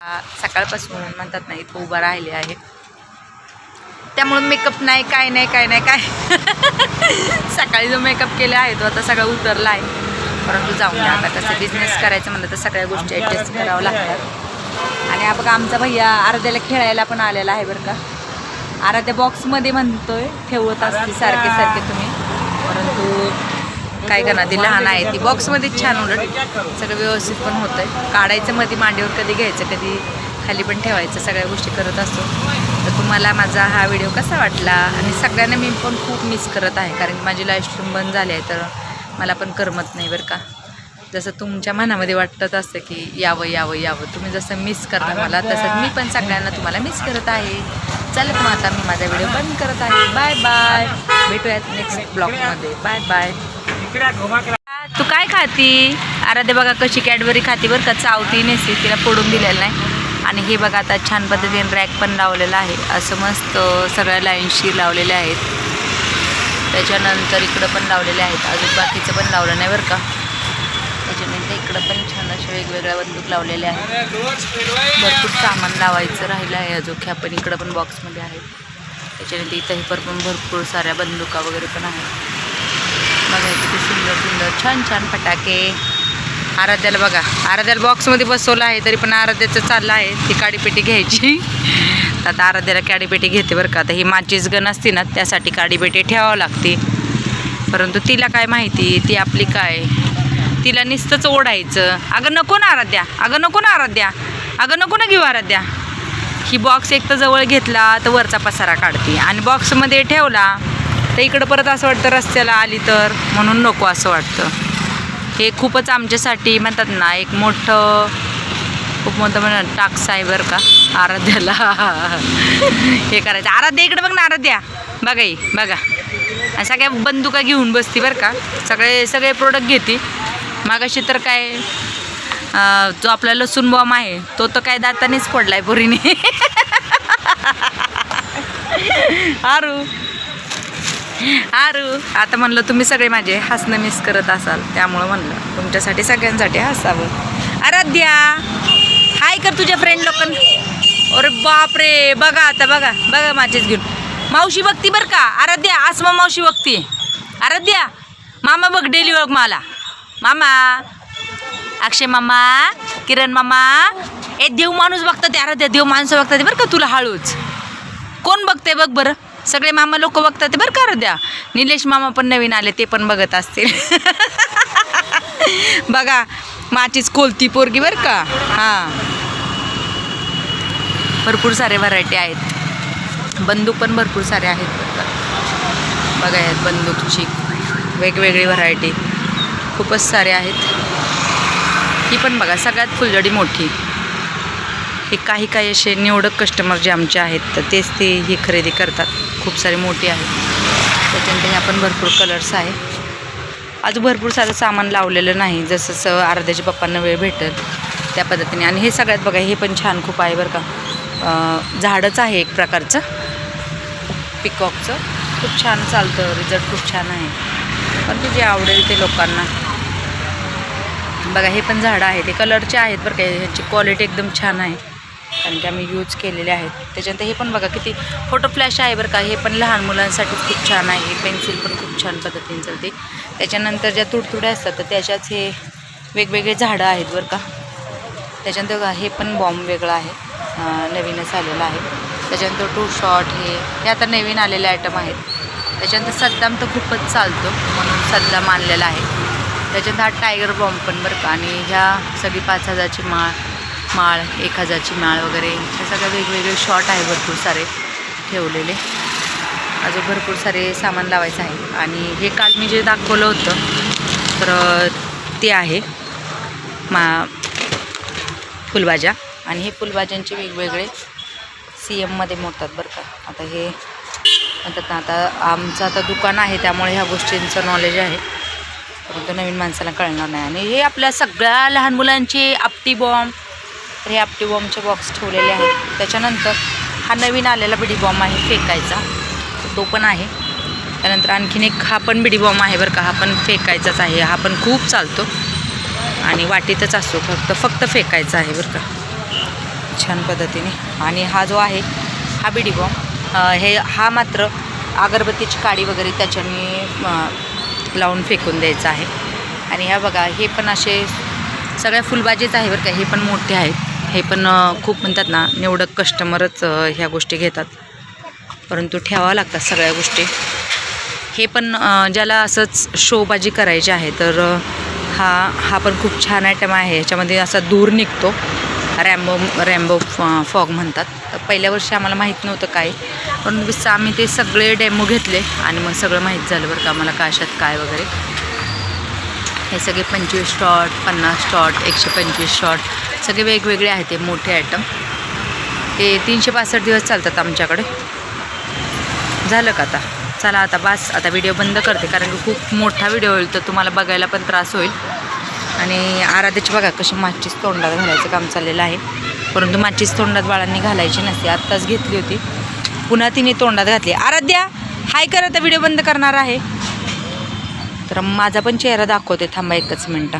सकाळपासून म्हणतात ना इथं उभा राहिले आहे. त्यामुळे मेकअप नाही काय नाही काय नाही काय सकाळी जो मेकअप केला आहे तो आता सगळं उतरला आहे. परंतु जाऊन द्या आता कसं बिझनेस करायचं म्हणलं तर सगळ्या गोष्टी ॲडजस्ट करावं लागतात. आणि हा बघा आमचा भैया अर्ध्याला खेळायला पण आलेला आहे बरं का. अर्ध्या बॉक्समध्ये म्हणतोय ठेवत असते सारखे सारखे तुम्ही. परंतु काय करणार? ती लहान आहे ती बॉक्समध्येच छान उलट. सगळं व्यवस्थित पण होतंय. काढायचं मध्ये मांडीवर कधी घ्यायचं कधी खाली पण ठेवायचं सगळ्या गोष्टी करत असतो. तर तुम्हाला माझा हा व्हिडिओ कसा वाटला? आणि सगळ्यांना मी पण खूप मिस करत आहे कारण माझी लाईव्ह बंद झाली आहे तर मला पण करमत नाही बरं का. जसं तुमच्या मनामध्ये वाटत असतं की यावं यावं यावं. तुम्ही जसं मिस करता मला तसं मी पण सगळ्यांना तुम्हाला मिस करत आहे. चला मग आता मी माझा व्हिडिओ बंद करत आहे. बाय बाय भेटूयात नेक्स्ट ब्लॉगमध्ये बाय बाय तू काय खाती? आराध्या बघा कशी कॅडबरी खाती बरं का. चावती नेसी तिला फोडून दिलेलं नाही. आणि हे बघा आता छान पद्धतीने रॅक पण लावलेलं आहे. असं मस्त सगळ्या लाईनशी लावलेल्या आहेत. त्याच्यानंतर इकडं पण लावलेले आहेत. अजून बाकीचं पण लावलं नाही बरं का. त्याच्यानंतर इकडं पण छान अशा वेगवेगळ्या बंदूक लावलेल्या आहेत. भरपूर सामान लावायचं राहिलं आहे. अजोख्या पण इकडं पण बॉक्समध्ये आहेत. त्याच्यानंतर इथं पर पण भरपूर साऱ्या बंदुका वगैरे पण आहेत. बघा किती सुंदर सुंदर छान छान फटाके. आराध्याला बघा. आराध्याला बॉक्समध्ये बसवलं आहे तरी पण आराध्याचं चाललं आहे ती काडीपेटी घ्यायची. तर आता आराध्याला काडीपेटी घेते बरं का. आता ही माचीच गण असते ना त्यासाठी काडीपेटी ठेवावं लागते. परंतु तिला काय माहिती ती आपली काय? तिला नुसतंच ओढायचं. अगं नको ना आराध्या अगं नको ना आराध्या. अगं नको ना घेऊ आराध्या. ही बॉक्स एक तर जवळ घेतला तर वरचा पसारा काढते. आणि बॉक्समध्ये ठेवला तर इकडं परत असं वाटतं रस्त्याला आली तर म्हणून नको असं वाटतं. हे खूपच आमच्यासाठी म्हणतात ना एक मोठं खूप मोठं म्हणा टाक्स आहे बरं का आराध्याला. हे करायचं. आराध्या इकडे बघ ना आराध्या. बघाई बघा. सगळ्या बंदुका घेऊन बसती बरं का. सगळे सगळे प्रोडक्ट घेते. मागाशी तर काय जो आपला लसूण बॉम्ब आहे तो तर काय दातानेच पडलाय पोरीने. आरू. आरू आता म्हणलं तुम्ही सगळे माझे हसणं मिस करत असाल. त्यामुळं म्हणलं तुमच्यासाठी सगळ्यांसाठी हसावं. आराध्या हाय कर तुझ्या फ्रेंड लोकांना. अरे बापरे बघा आता बघा बघा माझेच घेऊन. मावशी बघती बरं का? आराध्या आसमा मावशी बघती. आराध्या मामा बघ डेली बघ मला. मामा अक्षय मामा किरण मामा ए देव माणूस बघतात आराध्या देव माणसं बघतात बरं का तुला हळूच? कोण बघते बघ बरं? सगळे मामा लोक बघतात ते बरं का द्या निलेश मामा पण नवीन आले ते पण बघत असतील. बघा माचीच कोलती पोरगी बरं का? हां. भरपूर सारे व्हरायटी आहेत. बंदूक पण भरपूर सारे आहेत. बरं बघा यात बंदूकची वेगवेगळी व्हरायटी खूपच सारे आहेत. ही पण बघा सगळ्यात फुलझडी मोठी. हे काही काही असे निवडक कस्टमर जे आमचे आहेत तर तेच ते ही खरेदी करतात. खूप सारे मोठे आहेत. त्याच्यानंतर ह्या पण भरपूर कलर्स आहे. अजून भरपूर सारं सामान लावलेलं नाही. जसं जसं अर्ध्याच्या पप्पांना वेळ भेटेल त्या पद्धतीने. आणि हे सगळ्यात बघा हे पण छान खूप आहे बरं का. झाडच आहे एक प्रकारचं. पिकॉकचं खूप छान चालतं. रिझल्ट खूप छान आहे. पण ते जे आवडेल ते लोकांना. बघा हे पण झाडं आहेत. ते कलरचे आहेत बरं का. ह्याची क्वालिटी एकदम छान आहे. कारण की आम्ही यूज केलेले आहेत. त्याच्यानंतर हे पण बघा किती फोटो फ्लॅश आहे बरं का. हे पण लहान मुलांसाठी खूप छान आहे. पेन्सिल पण खूप छान पद्धतीने चालते. त्याच्यानंतर ज्या तुडतुड्या असतात तर त्याच्याच हे वेगवेगळे झाडं आहेत बरं का. त्याच्यानंतर बघा हे पण बॉम्ब वेगळा आहे. नवीनच आलेला आहे. त्याच्यानंतर टू शॉट हे हे आता नवीन आलेले आयटम आहेत. त्याच्यानंतर सद्दाम तर खूपच चालतो म्हणून सद्दाम आणलेला आहे. त्याच्यानंतर हा टायगर बॉम्ब पण बरं का. आणि ह्या सगळी पाच हजारची माळ माळ एक हजारची माळ वगैरे. हे सगळ्या वेगवेगळे शॉट आहे भरपूर सारे ठेवलेले. अजून भरपूर सारे सामान लावायचं आहे. आणि हे काल मी जे दाखवलं होतं तर ते आहे. मा फुलभाज्या. आणि हे फुलभाज्यांचे वेगवेगळे सी एममध्ये मोडतात बरं का. आता हे म्हणतात ना आता आमचं आता दुकान आहे त्यामुळे ह्या गोष्टींचं नॉलेज आहे. परंतु नवीन माणसाला कळणार नाही. आणि हे आपल्या सगळ्या लहान मुलांचे आपटी बॉम्ब तर हे आपटी बॉम्बचे बॉक्स ठेवलेले आहेत. त्याच्यानंतर हा नवीन आलेला बिडी बॉम्ब आहे फेकायचा. तो पण आहे. त्यानंतर आणखीन एक हा पण बिडी बॉम्ब आहे बरं का. हा पण फेकायचाच आहे. हा पण खूप चालतो. आणि वाटीतच असतो. फक्त फक्त फेकायचा आहे बरं का. छान पद्धतीने. आणि हा जो आहे हा बिडी बॉम्ब हे हा मात्र अगरबत्तीची काडी वगैरे त्याच्याने लावून फेकून द्यायचा आहे. आणि ह्या बघा हे पण असे सगळ्या फुलबाजीच आहे बरं का. हे पण मोठे आहेत. हे पण खूप म्हणतात ना निवडक कस्टमरच ह्या गोष्टी घेतात. परंतु ठेवावं लागतात सगळ्या गोष्टी. हे पण ज्याला असंच शोबाजी करायची आहे तर हा हा पण खूप छान आयटम आहे. ह्याच्यामध्ये असा दूर निघतो. रॅम्बो रॅम्बो फॉग म्हणतात. तर पहिल्या वर्षी आम्हाला माहीत नव्हतं काय पण विस आम्ही ते सगळे डेमो घेतले आणि मग सगळं माहीत झालं बरं का आम्हाला काशात काय वगैरे. हे सगळे पंचवीस शॉट पन्नास शॉट एकशे पंचवीस शॉट सगळे वेगवेगळे आहेत ते मोठे आयटम ते तीनशे पासष्ट दिवस चालतात आमच्याकडे. झालं का आता? चला आता बास आता व्हिडिओ बंद करते कारण की खूप मोठा व्हिडिओ होईल तर तुम्हाला बघायला पण त्रास होईल. आणि आराध्याची बघा कशी माचीस तोंडात घालायचं काम चाललेलं आहे. परंतु माचीस तोंडात बाळांनी घालायची नसते आत्ताच घेतली होती. पुन्हा तिने तोंडात घातली. आराध्या हाय कर आता व्हिडिओ बंद करणार आहे. तर माझा पण चेहरा दाखवते थांबा एकच मिनटं.